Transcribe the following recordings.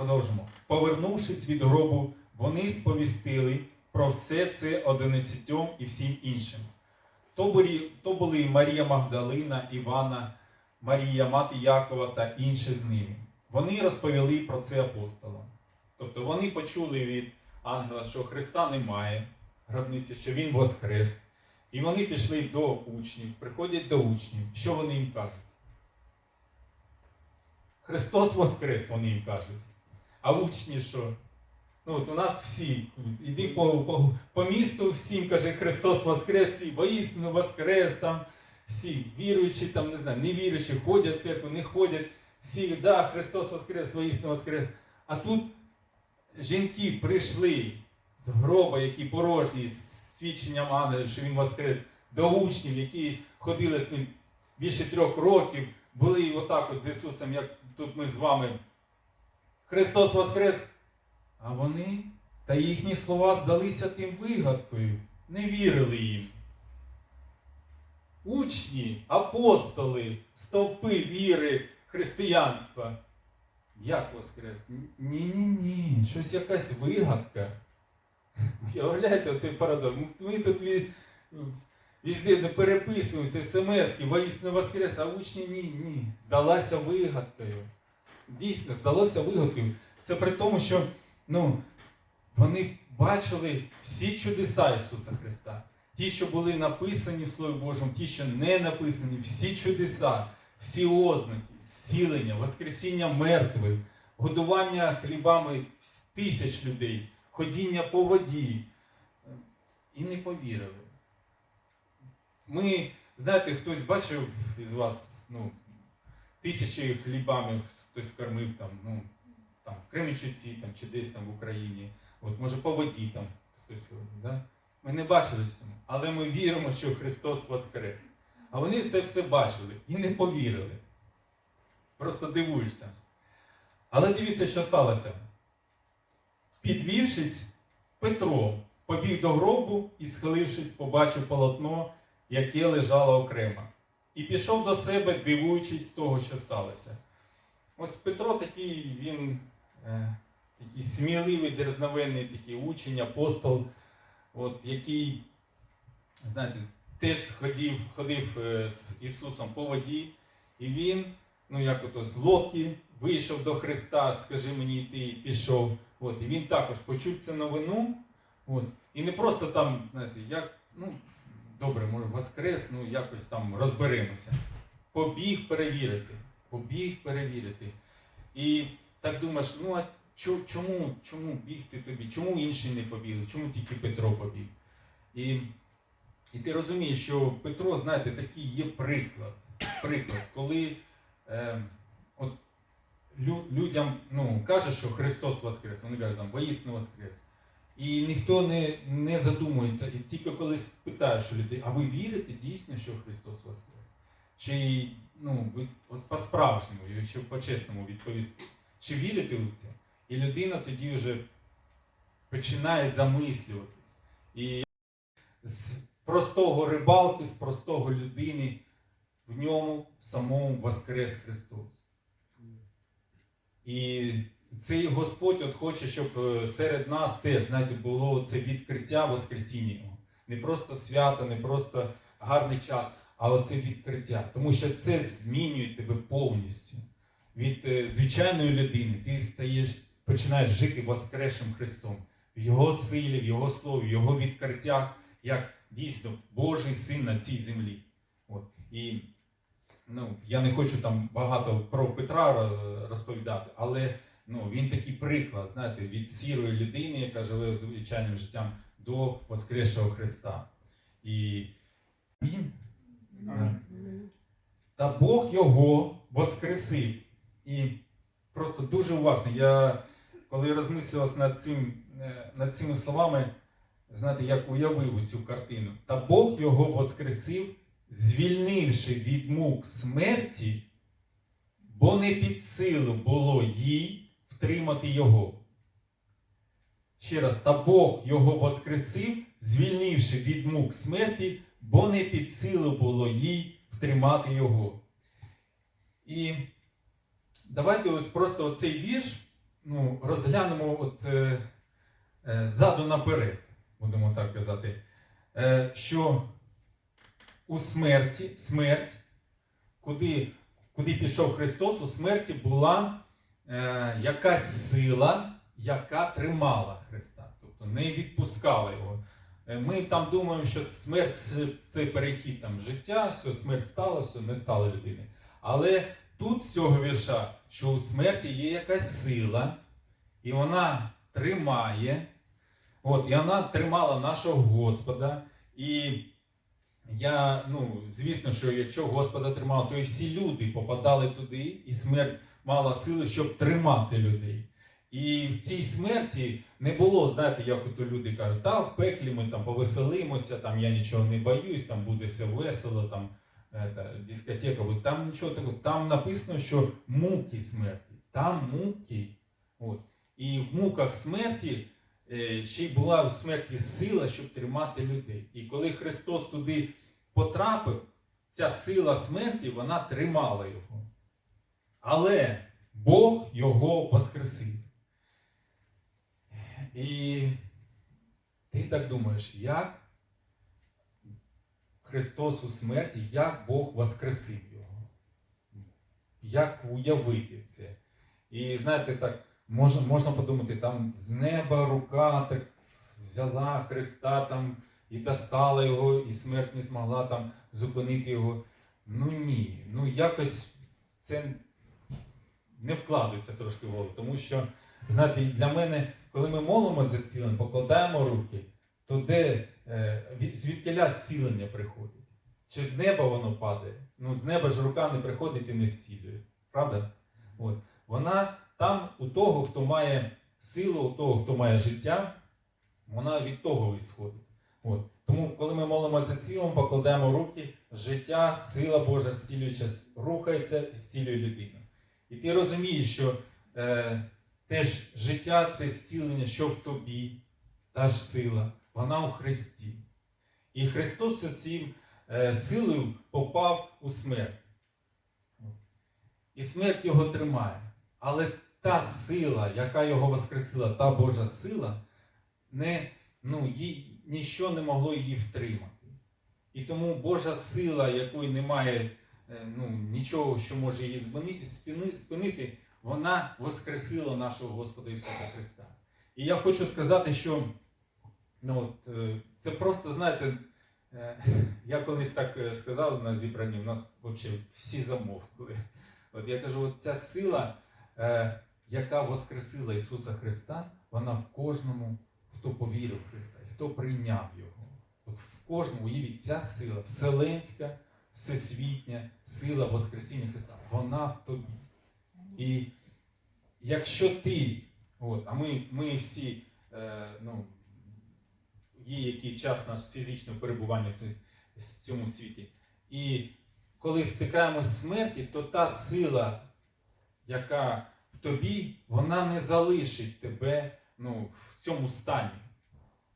продовжимо. Повернувшись від гробу, вони сповістили про все це одинадцятьом і всім іншим. То були, Марія Магдалина, Івана, Марія, мати Якова та інші з ними. Вони розповіли про це апостолам. Тобто вони почули від ангела, що Христа немає, гробниці, що Він воскрес. І вони пішли до учнів, приходять до учнів. Що вони їм кажуть? Христос Воскрес, вони їм кажуть. А учні що? Ну, от у нас всі, іди по, по, по місту, всім каже Христос Воскрес, всі воістину Воскрес, там, всі віруючі, там, не знаю, невіруючі, ходять в церкву, не ходять, всі, да, Христос Воскрес, воістину Воскрес. А тут жінки прийшли з гроба, які порожні, з свідченням ангелів, що він Воскрес, до учнів, які ходили з ним більше трьох років, були отак от з Ісусом, як тут ми з вами. Христос Воскрес! А вони та їхні слова здалися тим вигадкою, не вірили їм. Учні, апостоли, стовпи віри християнства. Як Воскрес? Ні-ні-ні, щось якась вигадка. Уявляєте оцей парадокс? Ми тут від, везде не переписуємося, смс-ки, воістину Воскрес, а учні ні, ні. Здалася вигадкою. Дійсно, здалося вигадкою. Це при тому, що ну, вони бачили всі чудеса Ісуса Христа. Ті, що були написані в Слові Божому, ті, що не написані, всі чудеса, всі ознаки, зцілення, воскресіння мертвих, годування хлібами тисяч людей, ходіння по воді. І не повірили. Ми, знаєте, хтось бачив із вас, ну, тисячі хлібами хтось кормив там, ну, там, в Кременчуці там, чи десь там в Україні, от, може по воді там хтось. Да? Ми не бачили цьому, але ми віримо, що Христос Воскрес. А вони це все бачили і не повірили. Просто дивуєшся. Але дивіться, що сталося. Підвівшись, Петро побіг до гробу і, схилившись, побачив полотно, яке лежало окремо. І пішов до себе, дивуючись того, що сталося. Ось Петро такий, він е, такий сміливий, дерзновенний такий учень, апостол, от, який, знаєте, теж ходив, ходив е, з Ісусом по воді, і він, ну як ото з лодки, вийшов до Христа, скажи мені йти, і пішов. От, і він також почув цю новину. От, і не просто там, знаєте, як, ну, добре, може, воскрес, ну якось там розберемося. Побіг перевірити. Побіг перевірити. І так думаєш, ну а чому, чому бігти тобі? Чому інші не побігли? Чому тільки Петро побіг? І, і ти розумієш, що Петро, знаєте, такий є приклад. Приклад, коли е, от, лю, людям ну, каже, що Христос Воскрес, вони кажуть, там, воістину Воскрес. І ніхто не, не задумується. І тільки коли спитаєш людей, а ви вірите дійсно, що Христос Воскрес? Чи ну, по-справжньому, якщо по-чесному відповісти, чи вірите у це? І людина тоді вже починає замислюватись. І з простого рибалки, з простого людини в ньому самому воскрес Христос. І цей Господь от хоче, щоб е, серед нас теж знаєте, було це відкриття Воскресіння. Не просто свято, не просто гарний час, а оце відкриття. Тому що це змінює тебе повністю. Від е, звичайної людини ти стаєш, починаєш жити Воскресшим Христом, в Його силі, в Його слові, в Його відкриттях, як дійсно Божий син на цій землі. От. І ну, я не хочу там багато про Петра е, розповідати, але ну, він такий приклад, знаєте, від сірої людини, яка живе звичайним життям, до Воскресшого Христа. І він та Бог його воскресив. І просто дуже уважно. Я коли розмислювався над, цим, е, над цими словами, знаєте, як уявив цю картину. Та Бог його воскресив, звільнивши від мук смерті, бо не під силу було їй втримати його. Ще раз, та Бог його воскресив, звільнивши від мук смерті, бо не під силу було їй втримати його. І давайте ось просто оцей вірш ну, розглянемо от, е, е, ззаду наперед, будемо так казати, е, що у смерті, смерть, куди, куди пішов Христос, у смерті була е, якась сила, яка тримала Христа, тобто не відпускала його. Е, Ми там думаємо, що смерть це- перехід там, життя, що смерть сталося, не стало людини. Але тут з цього вірша, що у смерті є якась сила, і вона тримає. От, і вона тримала нашого Господа. І я, ну, звісно, що якщо Господа тримав, то і всі люди попадали туди, і смерть мала силу, щоб тримати людей. І в цій смерті не було, знаєте, як ото люди кажуть, та в пеклі ми там повеселимося, там я нічого не боюсь, там буде все весело, там дискотека. Там нічого такого. Там написано, що муки смерті. Там муки. От. І в муках смерті е, ще й була у смерті сила, щоб тримати людей. І коли Христос туди потрапив, ця сила смерті, вона тримала його. Але Бог його воскресив. І ти так думаєш, як Христос у смерті, як Бог воскресив його? Як уявити це? І знаєте, так, можна, можна подумати, там з неба рука так взяла Христа там і достала його, і смерть не змогла там зупинити його. Ну ні, ну якось це не вкладається трошки в голову. Тому що, знаєте, для мене, коли ми молимося за зцілення, покладаємо руки, то де звідкіля зцілення приходить? Чи з неба воно падає? Ну, з неба ж рука не приходить і не зцілює. Правда? От. Вона там у того, хто має силу, у того, хто має життя, вона від того ісходить. От. Тому, коли ми молимося за силом, покладаємо руки, життя, сила Божа зцілююча, рухається, зцілює людину. І ти розумієш, що е, теж життя, те зцілення, що в тобі, та ж сила, вона у Христі. І Христос цим е, силою попав у смерть. І смерть його тримає. Але та сила, яка його воскресила, та Божа сила, не, ну, їй, ніщо не могло її втримати. І тому Божа сила, якої немає е, ну, нічого, що може її спинити, вона воскресила нашого Господа Ісуса Христа. І я хочу сказати, що ну, от, е, це просто, знаєте, е, я колись так е, сказав на зібранні, у нас взагалі всі замовкли. От я кажу, от ця сила, яка воскресила Ісуса Христа, вона в кожному, хто повірив в Христа, хто прийняв Його. От в кожному, уявіть, ця сила, вселенська, всесвітня сила Воскресіння Христа, вона в тобі. І якщо ти, от, а ми, ми всі, е, ну, є який час наш фізичного перебування в цьому- світі. І коли стикаємось з смерті, то та сила, яка в тобі, вона не залишить тебе ну, в цьому стані.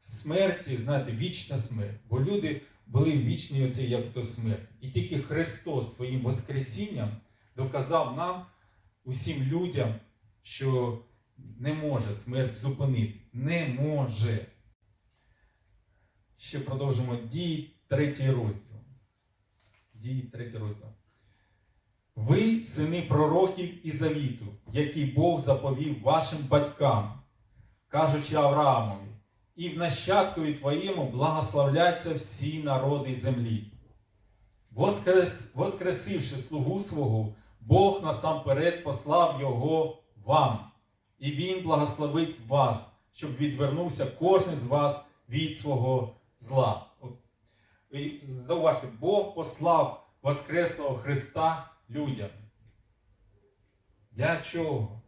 Смерті, знаєте, вічна смерть. Бо люди були вічні оці, як то смерть. І тільки Христос своїм Воскресінням доказав нам, усім людям, що не може смерть зупинити. Не може. Ще продовжимо дії третій розділ. Дії третій розділ. Ви, сини пророків і завіту, які Бог заповів вашим батькам, кажучи Авраамові, і в нащадкові твоєму благословляться всі народи землі. Воскрес, воскресивши слугу свого, Бог насамперед послав його вам, і Він благословить вас, щоб відвернувся кожен з вас від свого зла. І зауважте, Бог послав Воскреслого Христа людям. Для чого?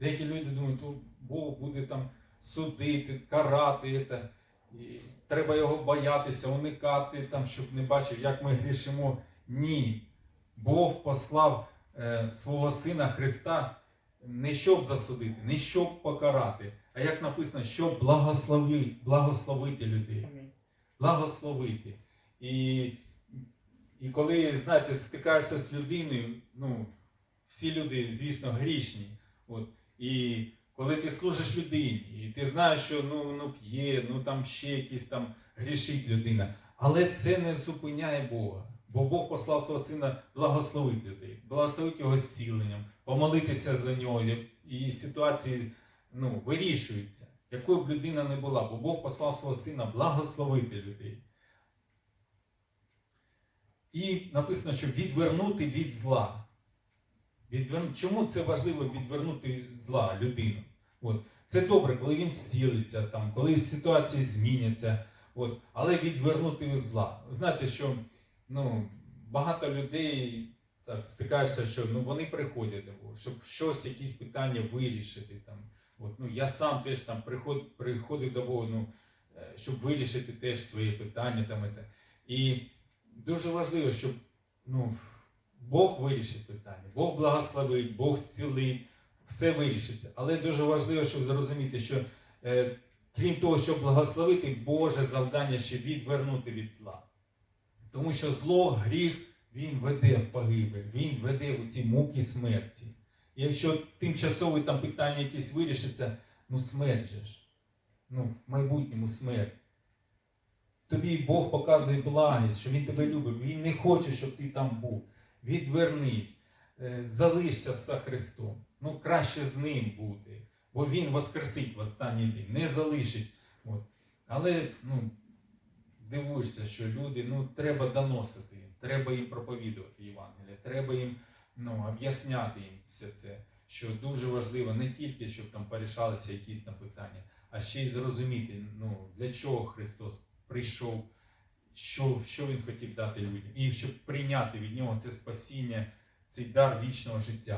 Деякі люди думають, то Бог буде там судити, карати. Це. І треба його боятися, уникати, там, щоб не бачив, як ми грішимо. Ні. Бог послав свого Сина Христа не щоб засудити, не щоб покарати, а як написано, щоб благословити, благословити людей. Благословити. І, і коли, знаєте, стикаєшся з людиною, ну, всі люди, звісно, грішні. От, і коли ти служиш людині, і ти знаєш, що ну, ну п'є, ну там ще якісь там грішить людина. Але це не зупиняє Бога. Бо Бог послав свого сина благословити людей, благословити його зціленням, помолитися за нього, і ситуації ну, вирішуються, якою б людина не була, бо Бог послав свого сина благословити людей. І написано, що відвернути від зла. Відвер... Чому це важливо відвернути зла людину? От. Це добре, коли він зцілиться, там, коли ситуації зміняться. От. Але відвернути від зла. Знаєте, що ну, багато людей так, стикаються, що ну, вони приходять щоб щось, якісь питання вирішити. Там. От, ну, я сам теж там приход, приходив до Бога, ну, е, щоб вирішити теж свої питання. Там, і, і дуже важливо, щоб ну, Бог вирішить питання, Бог благословить, Бог зцілить, все вирішиться. Але дуже важливо, щоб зрозуміти, що е, крім того, щоб благословити, Боже завдання ще відвернути від зла. Тому що зло, гріх, він веде в погибель, він веде у ці муки смерті. І якщо тимчасові там питання якісь вирішаться, ну смерть же ж. Ну, в майбутньому смерть. Тобі Бог показує благість, що Він тебе любить, Він не хоче, щоб ти там був. Відвернись, е, залишся за Христом. Ну, краще з ним бути. Бо Він воскресить в останній день, не залишить. От. Але ну, дивуєшся, що люди ну, треба доносити, їм, треба їм проповідувати Євангелія, треба їм ну, об'ясняти їм все це. Що дуже важливо не тільки, щоб там порішалися якісь там питання, а ще й зрозуміти, ну, для чого Христос прийшов, що, що Він хотів дати людям, і щоб прийняти від нього це спасіння, цей дар вічного життя.